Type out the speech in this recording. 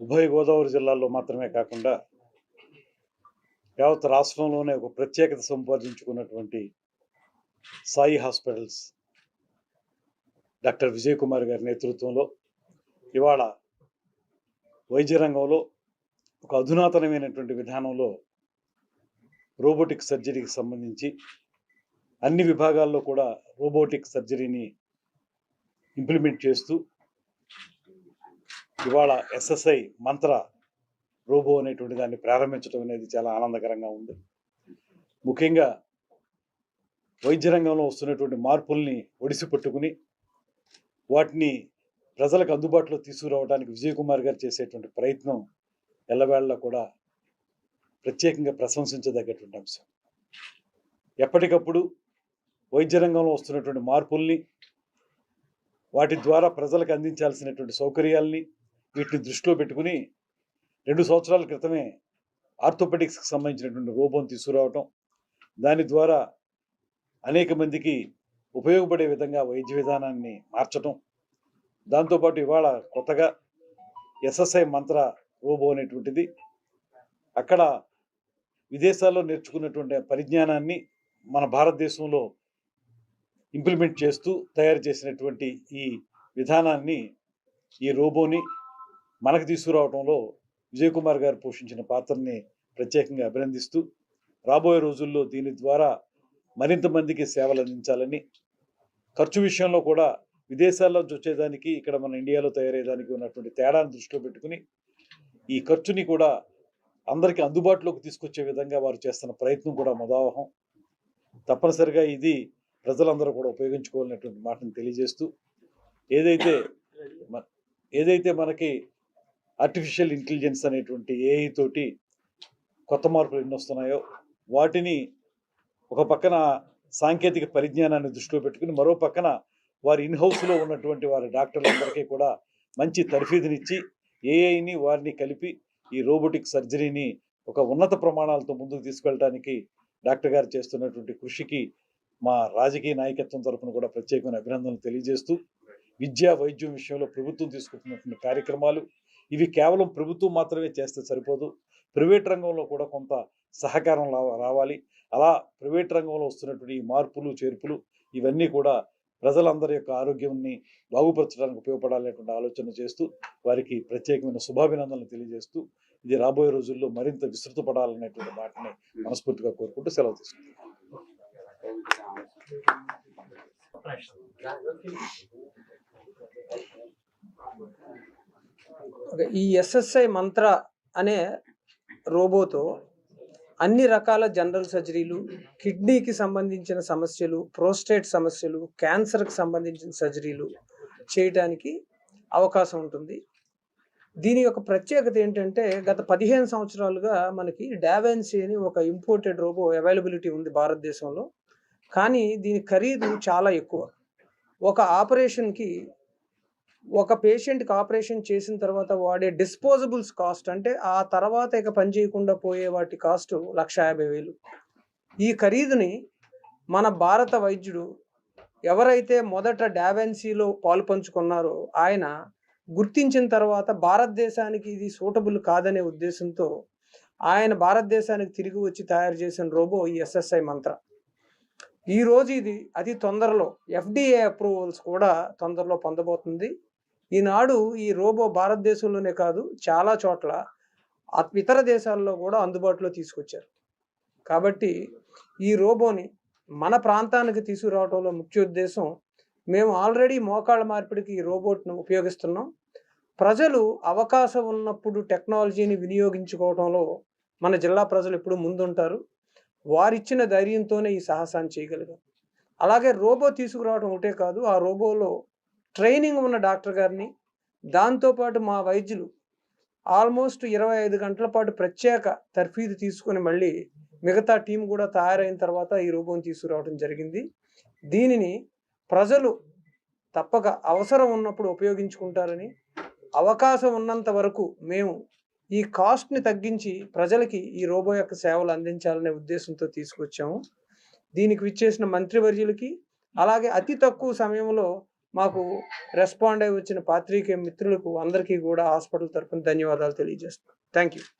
ఉభయ గోదావరి జిల్లాల్లో మాత్రమే కాకుండా యావత్ రాష్ట్రంలోనే ఒక ప్రత్యేకత సంపాదించుకున్నటువంటి సాయి హాస్పిటల్స్ డాక్టర్ విజయ్ కుమార్ గారి నేతృత్వంలో ఇవాళ వైద్య రంగంలో ఒక అధునాతనమైనటువంటి విధానంలో రోబోటిక్ సర్జరీకి సంబంధించి అన్ని విభాగాల్లో కూడా రోబోటిక్ సర్జరీని ఇంప్లిమెంట్ చేస్తూ ఇవాళ ఎస్ఎస్ఐ మంత్ర రోబో అనేటువంటి దాన్ని ప్రారంభించడం అనేది చాలా ఆనందకరంగా ఉంది. ముఖ్యంగా వైద్య రంగంలో వస్తున్నటువంటి మార్పుల్ని ఒడిసి పట్టుకుని వాటిని ప్రజలకు అందుబాటులో తీసుకురావడానికి విజయ్ కుమార్ గారు చేసేటువంటి ప్రయత్నం ఎల్లవేళలా కూడా ప్రత్యేకంగా ప్రశంసించదగ్గటువంటి అంశం. ఎప్పటికప్పుడు వైద్య రంగంలో వస్తున్నటువంటి మార్పుల్ని వాటి ద్వారా ప్రజలకు అందించాల్సినటువంటి సౌకర్యాల్ని వీటిని దృష్టిలో పెట్టుకుని రెండు సంవత్సరాల క్రితమే ఆర్థోపెటిక్స్కి సంబంధించినటువంటి రూపం తీసుకురావటం దాని ద్వారా అనేక మందికి ఉపయోగపడే విధంగా వైద్య విధానాన్ని మార్చటం దాంతోపాటు ఇవాళ కొత్తగా ఎస్ఎస్ఐ మంత్ర రోబో అనేటువంటిది అక్కడ విదేశాల్లో నేర్చుకున్నటువంటి పరిజ్ఞానాన్ని మన భారతదేశంలో ఇంప్లిమెంట్ చేస్తూ తయారు చేసినటువంటి ఈ విధానాన్ని ఈ రోబోని మనకు తీసుకురావడంలో విజయ్ కుమార్ గారు పోషించిన పాత్రని ప్రత్యేకంగా అభినందిస్తూ రాబోయే రోజుల్లో దీని ద్వారా మరింత మందికి సేవలు అందించాలని ఖర్చు విషయంలో కూడా విదేశాల్లో వచ్చేదానికి ఇక్కడ మన ఇండియాలో తయారయ్యేదానికి ఉన్నటువంటి తేడాను దృష్టిలో పెట్టుకుని ఈ ఖర్చుని కూడా అందరికీ అందుబాటులోకి తీసుకొచ్చే విధంగా వారు చేస్తున్న ప్రయత్నం కూడా ముదావహం తప్పనిసరిగా ఇది ప్రజలందరూ కూడా ఉపయోగించుకోవాలనేటువంటి మాటను తెలియజేస్తూ ఏదైతే మ- ఏదైతే మనకి ఆర్టిఫిషియల్ ఇంటెలిజెన్స్ అనేటువంటి ఏఐ తోటి కొత్త మార్పులు ఎన్ని వస్తున్నాయో వాటిని ఒక పక్కన సాంకేతిక పరిజ్ఞానాన్ని దృష్టిలో పెట్టుకుని మరో పక్కన వారి ఇన్ హౌస్లో ఉన్నటువంటి వారి డాక్టర్లందరికీ కూడా మంచి తర్ఫీదునిచ్చి ఏఐని వారిని కలిపి ఈ రోబోటిక్ సర్జరీని ఒక ఉన్నత ప్రమాణాలతో ముందుకు తీసుకెళ్ళడానికి డాక్టర్ గారు చేస్తున్నటువంటి కృషికి మా రాజకీయ నాయకత్వం తరఫున కూడా ప్రత్యేకమైన అభినందనలు తెలియజేస్తూ విద్యా వైద్యం విషయంలో ప్రభుత్వం తీసుకుంటున్నటువంటి కార్యక్రమాలు ఇవి కేవలం ప్రభుత్వం మాత్రమే చేస్తే సరిపోదు. ప్రైవేట్ రంగంలో కూడా కొంత సహకారం రావాలి. అలా ప్రైవేట్ రంగంలో వస్తున్నటువంటి మార్పులు చేర్పులు ఇవన్నీ కూడా ప్రజలందరి యొక్క ఆరోగ్యాన్ని బాగుపరచడానికి ఉపయోగపడాలనేటువంటి ఆలోచన చేస్తూ వారికి ప్రత్యేకమైన శుభాభినందనలు తెలియజేస్తూ ఇది రాబోయే రోజుల్లో మరింత విస్తృతపడాలనేటువంటి మాటని మనస్ఫూర్తిగా కోరుకుంటూ సెలవు తీసుకుంటాం ఈ ఎస్ఎస్ఐ మంత్ర అనే రోబోతో అన్ని రకాల జనరల్ సర్జరీలు కిడ్నీకి సంబంధించిన సమస్యలు ప్రోస్టేట్ సమస్యలు క్యాన్సర్కి సంబంధించిన సర్జరీలు చేయటానికి అవకాశం ఉంటుంది. దీని యొక్క ప్రత్యేకత ఏంటంటే గత పదిహేను సంవత్సరాలుగా మనకి డావెన్సీ అని ఒక ఇంపోర్టెడ్ రోబో అవైలబిలిటీ ఉంది భారతదేశంలో. కానీ దీని ఖరీదు చాలా ఎక్కువ. ఒక ఆపరేషన్కి ఒక పేషెంట్కి ఆపరేషన్ చేసిన తర్వాత వాడే డిస్పోజబుల్స్ కాస్ట్ అంటే ఆ తర్వాత ఇక పని చేయకుండా పోయే వాటి కాస్ట్ లక్ష యాభై వేలు. ఈ ఖరీదుని మన భారత వైద్యుడు ఎవరైతే మొదట డావెన్సీలో పాలు పంచుకున్నారో ఆయన గుర్తించిన తర్వాత భారతదేశానికి ఇది సూటబుల్ కాదనే ఉద్దేశంతో ఆయన భారతదేశానికి తిరిగి వచ్చి తయారు చేసిన రోబో ఈ ఎస్ఎస్ఐ మంత్ర. ఈ రోజు ఇది అతి తొందరలో ఎఫ్డిఏ అప్రూవల్స్ కూడా తొందరలో పొందబోతుంది. ఈనాడు ఈ రోబో భారతదేశంలోనే కాదు చాలా చోట్ల ఇతర దేశాల్లో కూడా అందుబాటులో తీసుకొచ్చారు. కాబట్టి ఈ రోబోని మన ప్రాంతానికి తీసుకురావడంలో ముఖ్య ఉద్దేశం మేము ఆల్రెడీ మోకాళ్ళ మార్పిడికి ఈ రోబోట్ను ఉపయోగిస్తున్నాం. ప్రజలు అవకాశం ఉన్నప్పుడు టెక్నాలజీని వినియోగించుకోవడంలో మన జిల్లా ప్రజలు ఎప్పుడు ముందుంటారు. వారిచ్చిన ధైర్యంతోనే ఈ సాహసాన్ని చేయగలిగాం. అలాగే రోబో తీసుకురావడం ఒకటే కాదు ఆ రోబోలో ట్రైనింగ్ ఉన్న డాక్టర్ గారిని దాంతోపాటు మా వైద్యులు ఆల్మోస్ట్ ఇరవై ఐదు గంటల పాటు ప్రత్యేక తర్ఫీదు తీసుకొని మళ్ళీ మిగతా టీం కూడా తయారైన తర్వాత ఈ రూపం తీసుకురావడం జరిగింది. దీనిని ప్రజలు తప్పక అవసరం ఉన్నప్పుడు ఉపయోగించుకుంటారని అవకాశం ఉన్నంత వరకు మేము ఈ కాస్ట్ని తగ్గించి ప్రజలకి ఈ రోబో యొక్క సేవలు అందించాలనే ఉద్దేశంతో తీసుకొచ్చాము. దీనికి విచ్చేసిన మంత్రివర్యులకి అలాగే అతి తక్కువ సమయంలో మాకు రెస్పాండ్ అయి వచ్చిన పాత్రికేయ మిత్రులకు అందరికీ కూడా హాస్పిటల్ తరఫున ధన్యవాదాలు తెలియజేస్తున్నాం. Thank you